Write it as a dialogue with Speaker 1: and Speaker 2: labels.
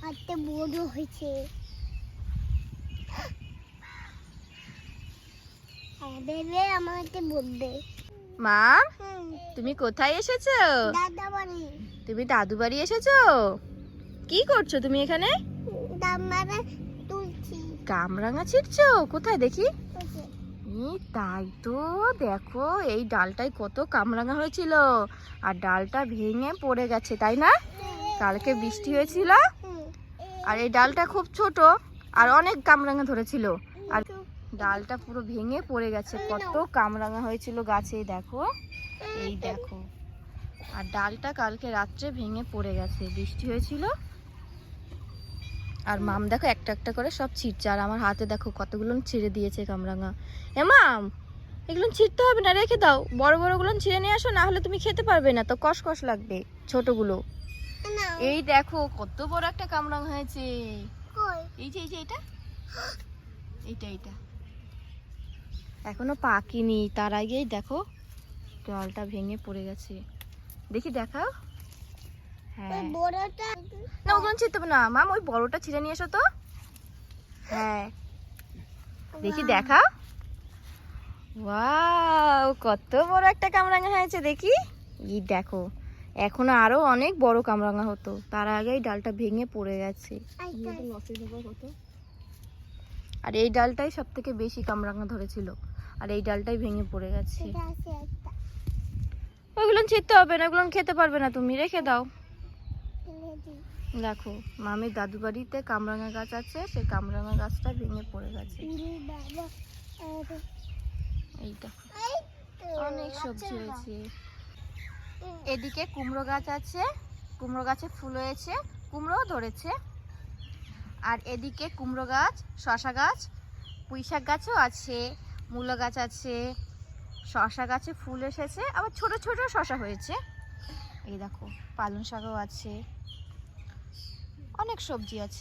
Speaker 1: হাতে বড় হয়েছে। হ্যাঁ দেবে আমাকে বলবে।
Speaker 2: মা তুমি কোথায় এসেছ?
Speaker 1: দাদা বাড়ি
Speaker 2: তুমি দাদু বাড়ি এসেছ? কি করছ তুমি এখানে?
Speaker 1: দামারা তুলছি।
Speaker 2: কামরাঙা ছিটছো? কোথায় দেখি? তাই তো দেখো এই ডালটায় কত কামরাঙা হয়েছিল। আর ডালটা ভেঙে পড়ে গেছে তাই না? কালকে বৃষ্টি হয়েছিল। আর এই ডালটা খুব ছোট আর অনেক কামরাঙা ধরেছিল। আর ডালটা পুরো ভেঙে পড়ে গেছে। কত কামরাঙা হয়েছিল গাছে দেখো। এই দেখো। আর ডালটা কালকে রাত্রে ভেঙে পড়ে গেছে। বৃষ্টি হয়েছিল। আর মাম দেখো একটা একটা করে সব ছিটছে। আর আমার হাতে দেখো কতগুলো ছিঁড়ে দিয়েছে কামরাঙা। এ মাম, এগুলো ছিঁড়তে হবে না, রেখে দাও। বড় বড়গুলো ছিঁড়ে নিয়ে আসো, না হলে তুমি খেতে পারবে না। তো কষ কষ লাগবে ছোটগুলো। এই দেখো কত বড় একটা কামরাঙা হয়েছে। এই যে এই যে এটা এইটা এইটা। এখনও পাকিনি তার আগেই দেখো জলটা ভেঙে পড়ে গেছে। দেখি দেখাও। হ্যাঁ।
Speaker 1: বড়টা
Speaker 2: না ওগুলো ছিঁড়তে না। মাম ওই বড়টা ছিঁড়ে নিয়ে এসো তো। হ্যাঁ। দেখি দেখাও। ওয়াও কত বড় একটা কামরাঙা হয়েছে দেখি। এই দেখো এখনও আরও অনেক বড় কামরাঙা হতো। তার আগেই ডালটা ভেঙে পড়ে গেছে। আর এই ডালটাই সব থেকে বেশি কামরাঙা ধরেছিল। আর এই ডালটাই ভেঙে পড়ে গেছে। ওইগুলো ছিঁড়তে হবে না ওগুলো খেতে পারবে না তুমি। রেখে দাও। দেখো মামির দাদু বাড়িতে কামরাঙা গাছ আছে সেই কামরাঙা গাছটা ভেঙে পড়ে গেছে।
Speaker 1: ইরে বাবা, আরে,
Speaker 2: এই দেখো
Speaker 1: এই তো,
Speaker 2: অনেক সবজি হয়েছে। এদিকে কুমড়ো গাছ আছে, কুমড়ো গাছে ফুল হয়েছে, কুমড়োও ধরেছে। আর এদিকে কুমড়ো গাছ, শশা গাছ, পুঁই শাক গাছও আছে, মূলো গাছ আছে, শশা গাছে ফুল এসেছে, আবার ছোট ছোট শশা হয়েছে। এই দেখো, পালং শাকও আছে, অনেক সবজি আছে।